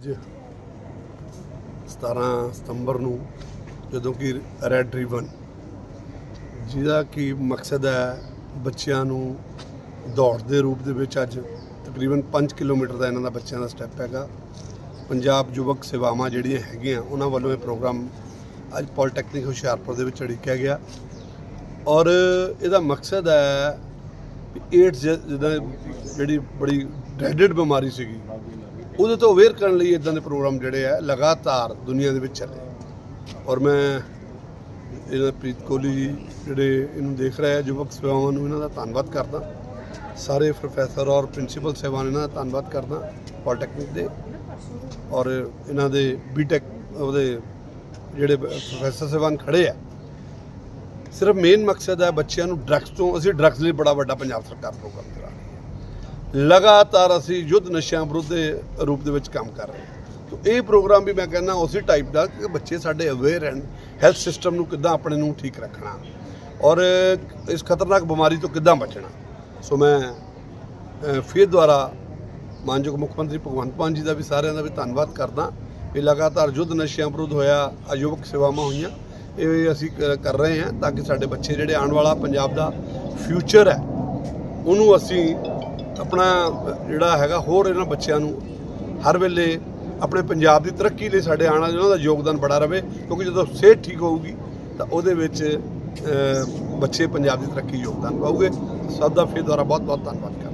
ਅੱਜ 17 ਸਤੰਬਰ ਨੂੰ ਜਦੋਂ ਕਿ ਰੈਡ ਰਿਬਨ ਜਿਹਦਾ ਕਿ ਮਕਸਦ ਹੈ ਬੱਚਿਆਂ ਨੂੰ ਦੌੜ ਦੇ ਰੂਪ ਦੇ ਵਿੱਚ ਅੱਜ ਤਕਰੀਬਨ 5 ਕਿਲੋਮੀਟਰ ਦਾ ਇਹਨਾਂ ਦਾ ਬੱਚਿਆਂ ਦਾ ਸਟੈਪ ਹੈਗਾ। ਪੰਜਾਬ ਯੁਵਕ ਸੇਵਾਵਾਂ ਜਿਹੜੀਆਂ ਹੈਗੀਆਂ, ਉਹਨਾਂ ਵੱਲੋਂ ਇਹ ਪ੍ਰੋਗਰਾਮ ਅੱਜ ਪੋਲੀਟੈਕਨਿਕ ਹੁਸ਼ਿਆਰਪੁਰ ਦੇ ਵਿੱਚ ਅੜਿੱਕਿਆ ਗਿਆ। ਔਰ ਇਹਦਾ ਮਕਸਦ ਹੈ ਏਡਸ ਜ- ਜਿੱਦਾਂ ਜਿਹੜੀ ਬੜੀ ਡ੍ਰੈਡਡ ਬਿਮਾਰੀ ਸੀਗੀ ਉਹਦੇ ਤੋਂ ਅਵੇਅਰ ਕਰਨ ਲਈ ਇਦਾਂ ਦੇ ਪ੍ਰੋਗਰਾਮ ਜਿਹੜੇ ਆ, ਲਗਾਤਾਰ ਦੁਨੀਆ ਦੇ ਵਿੱਚ ਚੱਲੇ ਔਰ ਮੈਂ ਇਹਨਾਂ ਪ੍ਰੀਤ ਕੋਹਲੀ ਜੀ ਜਿਹੜੇ ਇਹਨੂੰ ਦੇਖ ਰਹੇ ਆ ਯੁਵਕ ਸੇਵਾਵਾਂ ਨੂੰ ਇਹਨਾਂ ਦਾ ਧੰਨਵਾਦ ਕਰਦਾ। ਸਾਰੇ ਪ੍ਰੋਫੈਸਰ ਔਰ ਪ੍ਰਿੰਸੀਪਲ ਸੇਵਾਨ ਇਹਨਾਂ ਦਾ ਧੰਨਵਾਦ ਕਰਦਾ ਪੋਲੀਟੈਕਨਿਕ ਦੇ। ਔਰ ਇਹਨਾਂ ਦੇ ਬੀਟੈਕ ਉਹਦੇ ਜਿਹੜੇ ਪ੍ਰੋਫੈਸਰ ਸੇਵਾਨ ਖੜੇ ਆ। ਸਿਰਫ ਮੇਨ ਮਕਸਦ ਹੈ ਬੱਚਿਆਂ ਨੂੰ ਡਰੱਗਸ ਤੋਂ, ਅਸੀਂ ਡਰੱਗਸ ਲਈ ਬੜਾ ਵੱਡਾ ਪੰਜਾਬ ਸਰਕਾਰ ਪ੍ਰੋਗਰਾਮ ਚਲਾ ਰਹੀ ਲਗਾਤਾਰ ਅਸੀਂ ਯੁੱਧ ਨਸ਼ਿਆਂ ਵਿਰੁੱਧ ਦੇ ਰੂਪ ਦੇ ਵਿੱਚ ਕੰਮ ਕਰ ਰਹੇ ਹਾਂ। ਤੋ ਇਹ ਪ੍ਰੋਗਰਾਮ ਵੀ ਮੈਂ ਕਹਿੰਦਾ ਉਸੇ ਟਾਈਪ ਦਾ ਕਿ ਬੱਚੇ ਸਾਡੇ ਅਵੇਅਰ ਹਨ ਹੈਲਥ ਸਿਸਟਮ ਨੂੰ ਕਿੱਦਾਂ ਆਪਣੇ ਨੂੰ ਠੀਕ ਰੱਖਣਾ ਔਰ ਇਸ ਖਤਰਨਾਕ ਬਿਮਾਰੀ ਤੋਂ ਕਿੱਦਾਂ ਬਚਣਾ। ਸੋ ਮੈਂ ਫਿਰ ਦੁਆਰਾ ਮਾਨਯੋਗ ਮੁੱਖ ਮੰਤਰੀ ਭਗਵੰਤ ਮਾਨ ਜੀ ਦਾ ਵੀ ਸਾਰਿਆਂ ਦਾ ਵੀ ਧੰਨਵਾਦ ਕਰਦਾ ਵੀ ਲਗਾਤਾਰ ਯੁੱਧ ਨਸ਼ਿਆਂ ਵਿਰੁੱਧ ਹੋਇਆ ਅਯੁਵਕ ਸੇਵਾਵਾਂ ਹੋਈਆਂ, ਇਹ ਅਸੀਂ ਕਰ ਰਹੇ ਹਾਂ ਤਾਂ ਕਿ ਸਾਡੇ ਬੱਚੇ ਜਿਹੜੇ ਆਉਣ ਵਾਲਾ ਪੰਜਾਬ ਦਾ ਫਿਊਚਰ ਹੈ, ਉਹਨੂੰ ਅਸੀਂ ਆਪਣਾ ਜਿਹੜਾ ਹੈਗਾ ਹੋਰ ਇਹਨਾਂ ਬੱਚਿਆਂ ਨੂੰ ਹਰ ਵੇਲੇ ਆਪਣੇ ਪੰਜਾਬ ਦੀ ਤਰੱਕੀ ਲਈ ਸਾਡੇ ਆਉਣ ਵਾਲੇ ਉਹਨਾਂ ਦਾ ਯੋਗਦਾਨ ਬੜਾ ਰਵੇ, ਕਿਉਂਕਿ ਜਦੋਂ ਸਿਹਤ ਠੀਕ ਹੋਊਗੀ, ਤਾਂ ਉਹਦੇ ਵਿੱਚ ਬੱਚੇ ਪੰਜਾਬ ਦੀ ਤਰੱਕੀ ਯੋਗਦਾਨ ਪਾਉਗੇ ਸਭ ਦਾ ਫਿਰ ਦੁਆਰਾ ਬਹੁਤ ਬਹੁਤ ਧੰਨਵਾਦ ਕਰਦਾ